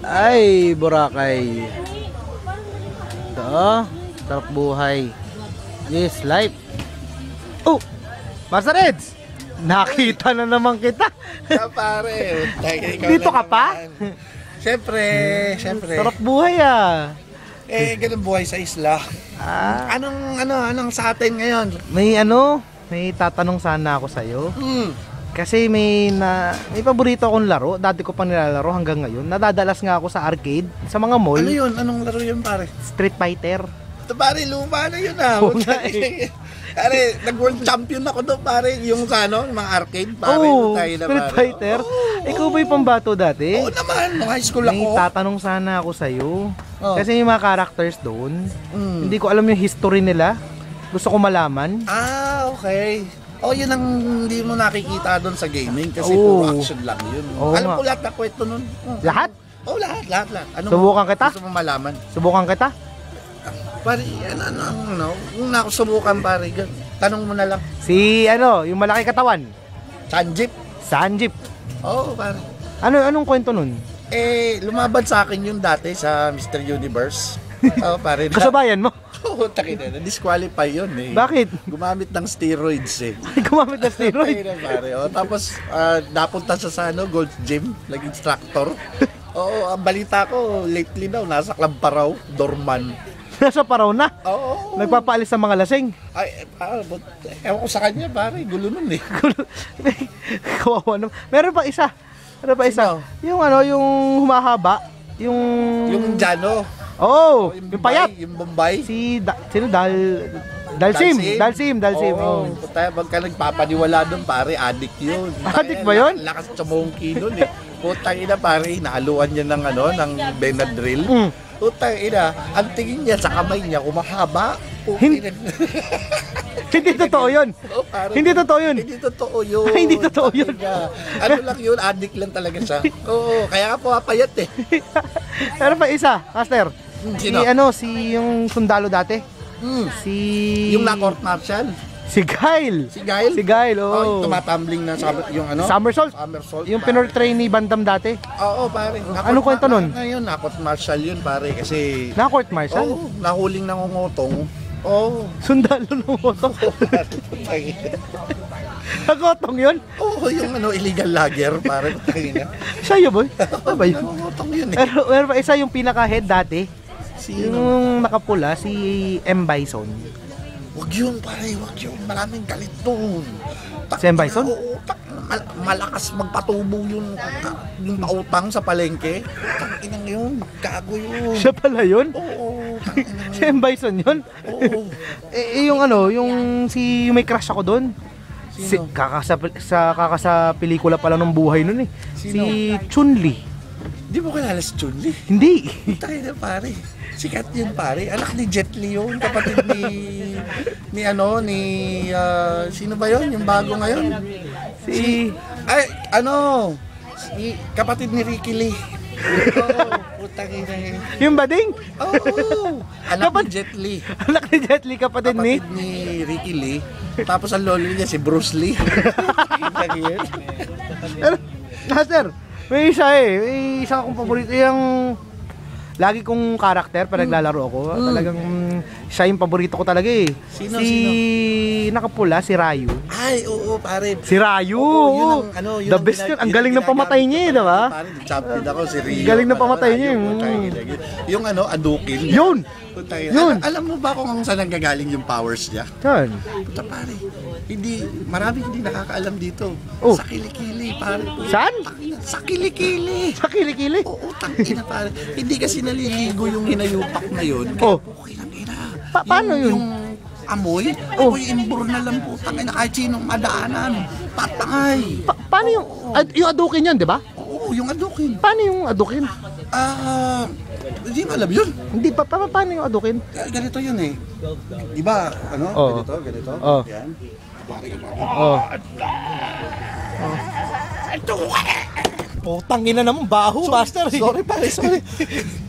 Ay, Boracay. Ito, sarap buhay. Yes, life. Oh, Master Eds! Nakita na naman kita. Ah, pare. Dito ka pa? Siyempre, siyempre. Sarap buhay ah. Eh, ganun buhay sa isla. Ah, Anong, ano, anong sa atin ngayon? may ano, may tatanong sana ako sa'yo. Hmm. Kasi may na may paborito akong laro, dati ko pa nilalaro hanggang ngayon. Nadadalas nga ako sa arcade, sa mga mall, Ano yun? Anong laro yun, pare? Street Fighter. Ito, pare, luma na yun ah. Oo nga eh. Pare, nag-world champion ako doon, pare. Yung sa ano, mga arcade, pare. Oo, tayo na, Street pare. Fighter. Oo. Ikaw ba'y pambato dati? Oo naman, nung high school May ako. tatanong sana ako sa'yo. Oh. Kasi yung mga characters doon, Mm. hindi ko alam yung history nila. Gusto ko malaman. Ah, okay. Oh, yun ang hindi mo nakikita doon sa gaming kasi Oo. puro action lang yun. Oo Alam nga. ko lahat na kwento nun. Oh. Lahat? Oh, lahat, lahat, lahat. Ano Subukan kita? Gusto mo malaman? Subukan kita? Pare, ano, ano, ano, kung nakusubukan pare, gan- tanong mo na lang. Si ano, yung malaki katawan. Sanjip? Sanjip. Oo, oh, pare. Ano anong kwento nun? Eh, lumaban sa akin yun dati sa Mr. Universe. Oo, pare. Kasabayan mo? Oo, takin na. Disqualify yun eh. Bakit? Gumamit ng steroids eh. Gumamit ng steroid. Takin na, pare. Oh, tapos, ah, napunta siya sa ano, golf gym, naging instructor. Oo, ang balita ko, lately daw, nasa club pa raw, dorman. Nasa paraw na. Oo. Nagpapaalis ng mga lasing. Ay, ah, but, ewan ko sa kanya, pare, gulo nun eh. Kawawa naman. Meron pa isa. Meron pa isa. Sino? Yung ano, yung humahaba. Yung... Yung Jano, Oh, yung, Bombay, payat. Yung Bombay. Si, da, sino? Dal... Dalsim. Dalsim. Dalsim. Oo, Oh. puta, pag ka nagpapaniwala doon, pare, addict yun. Addict ba yun? la- Lakas monkey doon eh. Putang ina, pare, nahaluan niya ng ano, ng Benadryl. Mm. Putang ina, ang tingin niya sa kamay niya, kumahaba. Hin- Putang ina. Hindi totoo yun. Oh, pare, Hindi totoo yun. Hindi totoo yun. Hindi totoo yun. Ano lang yun, addict lang talaga siya. Oo, kaya ka pumapayat eh. Meron pa isa, Master. Si Sino? ano, si yung sundalo dati. Hmm. Si... Yung na court martial. Si Kyle. Si Gail. Si Kyle, Oh, oh. yung tumatumbling na sa yung ano? Somersault. Somersault. Yung pinortray ni Bandam dati. Oo, pare. Ano kwento nun? Ngayon, nakot martial yun, pare. Kasi, Na court martial. oo, nahuling nangungutong. Oo. Sundalo ng moto. Oo, Nagotong yun. Oo, yung ano, illegal logger, pare. Siya yun, boy. Ano ba yun? Nangungutong yun eh. Pero, pa isa yung pinaka-head dati. Sino? Yung nakapula, si M. Bison. Wag yun, pare. Wag yun. Maraming galit doon. Si M. Bison? Oo, tak- mal- malakas magpatubo yung, yung pautang sa palengke. Tanginang yun. Gago yun. Siya pala yun? Oo, Si M. Bison yun? Oo. eh, eh, yung ano, yung si yung may crush ako doon. Si, Sino? kakasa, sa kakasa pelikula pala ng buhay nun eh. Sino? Si Chun-Li. Di mo kilala si Chun-Li? Hindi. Tayo na pare. Sikat yun pare. Anak ni Jet Li yun. Kapatid ni... ni ano, ni... ah, sino ba yun? Yung bago ngayon? Si... Ay, ano? Si, kapatid ni Ricky Lee. Oo, putang ina yun. Yung bading? Oo. Anak Kapat- ni Jet Li. Anak ni Jet Li, kapatid ni... Kapatid ni Ricky Lee. Tapos ang lolo niya si Bruce Lee. Putang ina yun. May isa eh. May isa akong paborito. Yung lagi kong karakter pag naglalaro ako. Mm. Talagang siya yung paborito ko talaga eh. Sino, si nakapula, si Rayu. Ay, oo, pare. Si Rayu! Oo, yun ang, ano, yun The ang best yun. Ang galing ng pamatay niya eh, diba? Pare, champion ako si Rio. Galing ng pamatay niya, mm. yun. Yung ano, adukin. Yun! Yun. Alam, alam mo ba kung saan nanggagaling yung powers niya? Yan. Puta pare, hindi, marami hindi nakakaalam dito. Oh. Sa kilikili, pare. Saan? Sa kilikili. Sa kilikili. Oo, tangina pare. Hindi kasi naliligo yung hinayupak na yun. Oh. Okay lang, ina. Pa- paano yun? Yung amoy, Oh. amoy imbur na lang po. Tangina, kahit sinong madaanan. Patangay. Pa- paano yung... ad- yung adukin yan, di ba? Oo, yung adukin. Paano yung adukin? Ah, hindi mo alam yun. Hindi pa, pa paano yung adukin? Ganito yun eh. Di ba, ano? Oo. Ganito, ganito. Oo. Yan. Pare, Oh. Putang ina naman, baho, master. Sorry pare, sorry.